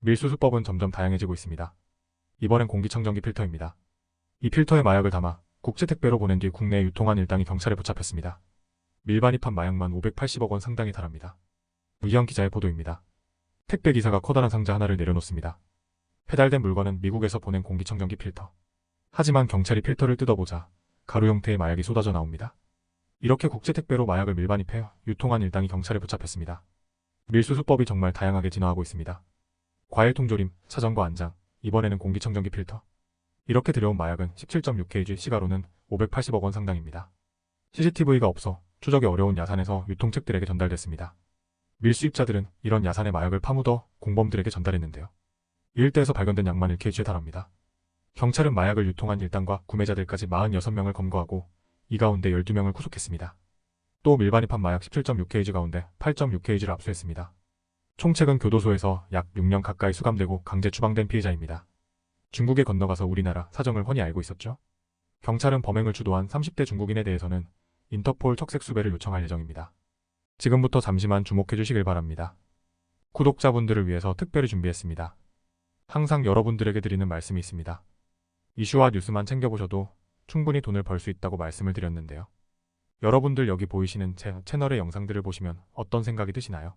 밀수수법은 점점 다양해지고 있습니다. 이번엔 공기청정기 필터입니다. 이 필터에 마약을 담아 국제 택배로 보낸 뒤 국내에 유통한 일당이 경찰에 붙잡혔습니다. 밀반 입한 마약만 580억 원 상당에 달합니다. 이현 기자의 보도입니다. 택배 기사가 커다란 상자 하나를 내려놓습니다. 페달된 물건은 미국에서 보낸 공기청정기 필터. 하지만 경찰이 필터를 뜯어보자 가루 형태의 마약이 쏟아져 나옵니다. 이렇게 국제 택배로 마약을 밀반입해 유통한 일당이 경찰에 붙잡혔습니다. 밀수수법이 정말 다양하게 진화하고 있습니다. 과일 통조림, 차전과 안장, 이번에는 공기청정기 필터. 이렇게 들여온 마약은 17.6kg, 시가로는 580억 원 상당입니다. CCTV가 없어 추적이 어려운 야산에서 유통책들에게 전달됐습니다. 밀수입자들은 이런 야산의 마약을 파묻어 공범들에게 전달했는데요. 이 일대에서 발견된 양만 1kg에 달합니다. 경찰은 마약을 유통한 일당과 구매자들까지 46명을 검거하고 이 가운데 12명을 구속했습니다. 또 밀반입한 마약 17.6kg 가운데 8.6kg를 압수했습니다. 총 최근 교도소에서 약 6년 가까이 수감되고 강제 추방된 피해자입니다. 중국에 건너가서 우리나라 사정을 훤히 알고 있었죠. 경찰은 범행을 주도한 30대 중국인에 대해서는 인터폴 척색 수배를 요청할 예정입니다. 지금부터 잠시만 주목해 주시길 바랍니다. 구독자분들을 위해서 특별히 준비했습니다. 항상 여러분들에게 드리는 말씀이 있습니다. 이슈와 뉴스만 챙겨보셔도 충분히 돈을 벌 수 있다고 말씀을 드렸는데요. 여러분들 여기 보이시는 제 채널의 영상들을 보시면 어떤 생각이 드시나요?